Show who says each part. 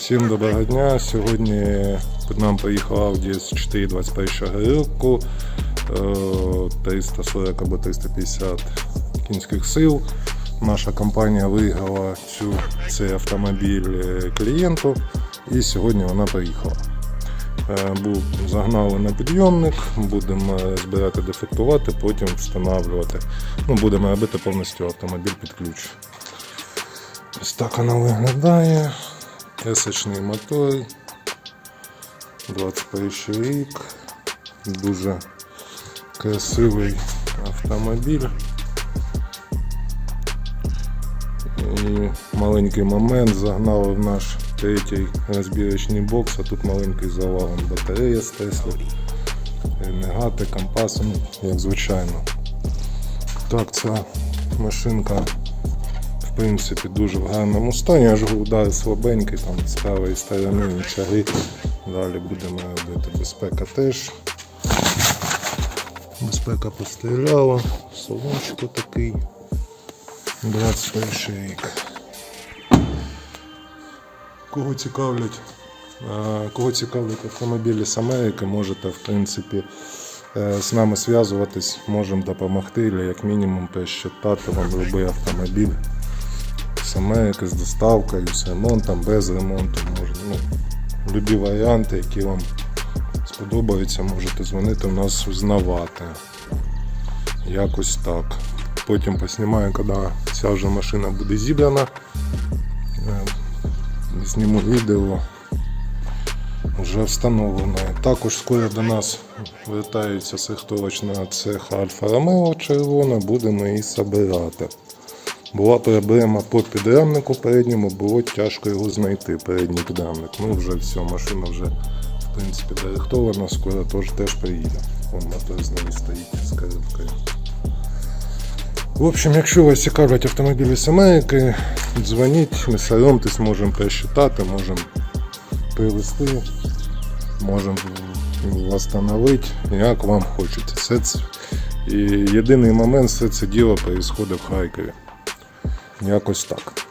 Speaker 1: Всім доброго дня. Сьогодні нам поїхав Audi S4 21 року, е, 340 або 350 кінських сил. Наша компанія виграла цю, цей автомобіль е, клієнту і сьогодні вона приїхала. Е, Був загнали на підйомник, будемо збирати, дефектувати, потім встановлювати. Ну, будемо робити повністю автомобіль під ключ. Ось так вона виглядає. Есочний мотор. 21 рік. Дуже красивий автомобіль. І маленький момент загнали в наш третій розбірочний бокс, а тут маленький завалом батарея з Тесли, ренегати, компаси, ну, як звичайно. Так, ця машинка в принципі дуже в гарному стані, аж удар слабенький, там з правої сторони нічаги. Далі будемо робити безпека теж. Безпека постріляла, салончику такий. 21 рік. Кого цікавлять, е, кого цікавлять автомобілі з Америки, можете в принципі е, з нами зв'язуватись, можемо допомогти, або як мінімум пересчитати вам будь-який автомобіль з Америки з доставкою, з ремонтом, без ремонту. Можна, ну, любі варіанти, які вам сподобаються, можете дзвонити у нас узнавати. Якось так. Потім поснімаю, коли ця вже машина буде зібрана. Е, Зніму відео вже встановлене. Також скоро до нас вертається сехтовочна цеха Альфа Ромео червона, будемо її збирати. Була проблема по підрамнику передньому, було тяжко його знайти, передній підрамник. Ну вже все, машина вже в принципі директована, скоро теж, теж приїде. Вон мотор з неї стоїть з коробкою. В общем, якщо вас цікавлять автомобілі з Америки, дзвоніть, не соромтесь, можемо пересчитати, можемо привезти, можемо встановити, як вам хочеться. І єдиний момент, все це діло відбувається в Харкові. Якось так.